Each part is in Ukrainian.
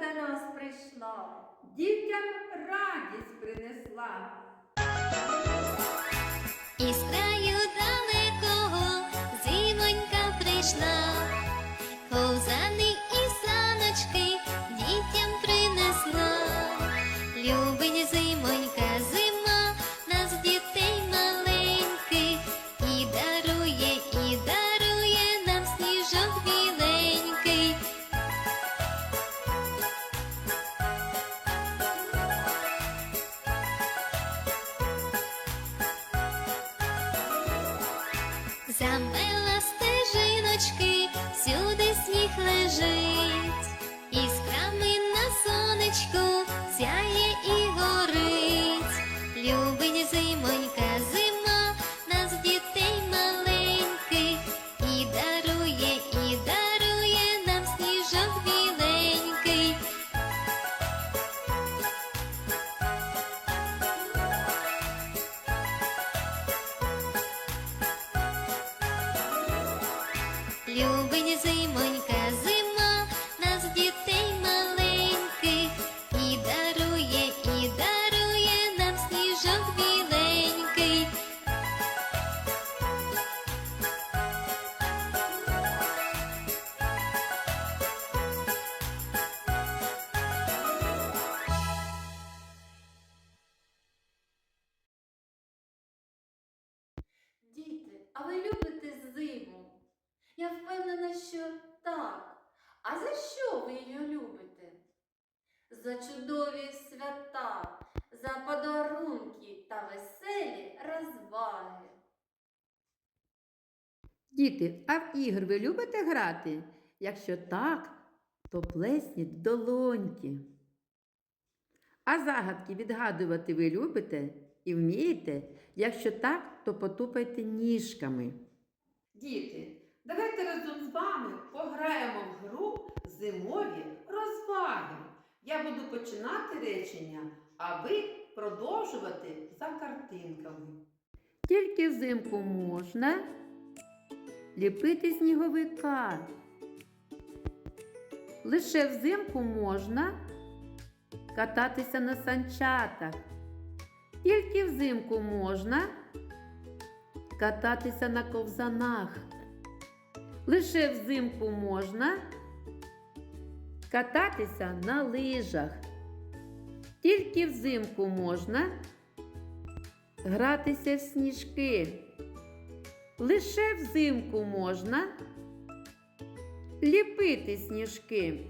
до нас прийшла. Дітям радість принесла. Замела Діти, а ви любите зиму? Я впевнена, що так. А за що ви її любите? За чудові свята, за подарунки та веселі розваги. Діти, а в ігри ви любите грати? Якщо так, то плесніть долоньки. А загадки відгадувати ви любите і вмієте? Якщо так, то потупайте ніжками. Діти, давайте разом з вами пограємо в гру зимові розваги. Я буду починати речення, а ви продовжувати за картинками. Тільки взимку можна ліпити сніговика. Лише взимку можна кататися на санчатах. Тільки взимку можна кататися на ковзанах. Лише взимку можна кататися на лижах. Тільки взимку можна гратися в сніжки. Лише взимку можна ліпити сніжки.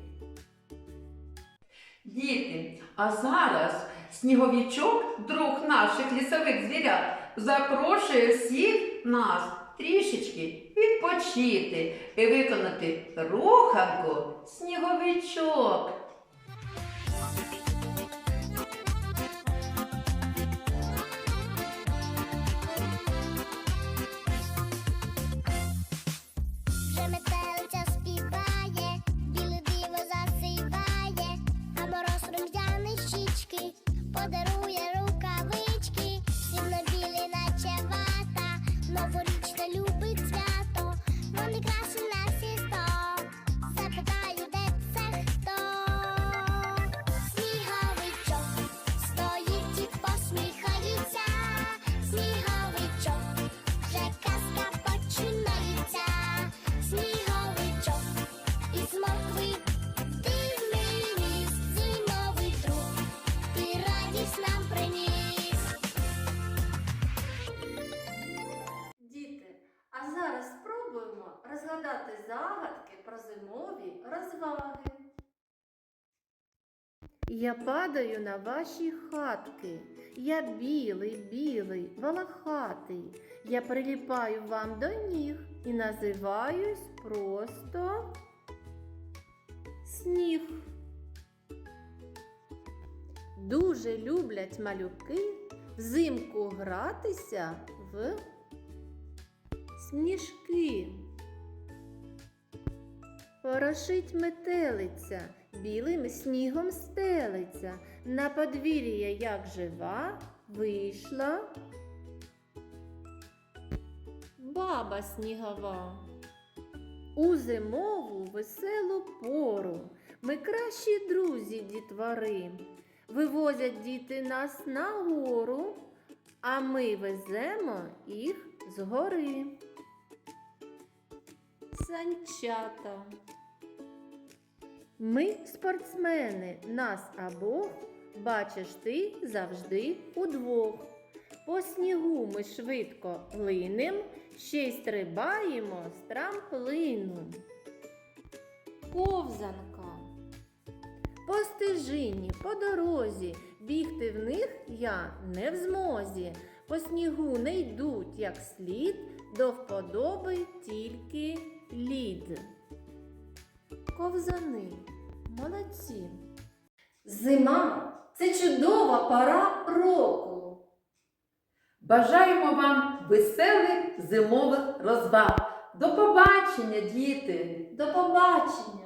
Діти, а зараз сніговічок, друг наших лісових звірят, запрошує всіх нас трішечки відпочити і виконати руханку сніговичок. Подарує рукавички, всім на білі наче вата, новорічне любить свято, вони красі на всі сто. Запитаю, де це хто? Сніговичок стоїть і посміхається, сніговичок. Вже казка починається, сніговичок зимові розваги. Я падаю на ваші хатки. Я білий, білий, волохатий. Я приліпаю вам до ніг і називаюсь просто сніг. Дуже люблять малюки взимку гратися в сніжки. Порошить метелиця, білим снігом стелиться, на подвір'я, як жива, вийшла баба снігова. У зимову веселу пору Ми кращі друзі дітвори. Вивозять діти нас на гору, а ми веземо їх з гори. Санчата. Ми спортсмени, нас обох бачиш ти завжди удвох. По снігу ми швидко линем, ще й стрибаємо з трамплину. Ковзанка. По стежині, по дорозі, бігти в них я не в змозі. По снігу не йдуть як слід, до вподоби тільки лід. Ковзани. Молодці. Зима це чудова пора року. Бажаємо вам веселих зимових розваг. До побачення, діти! До побачення!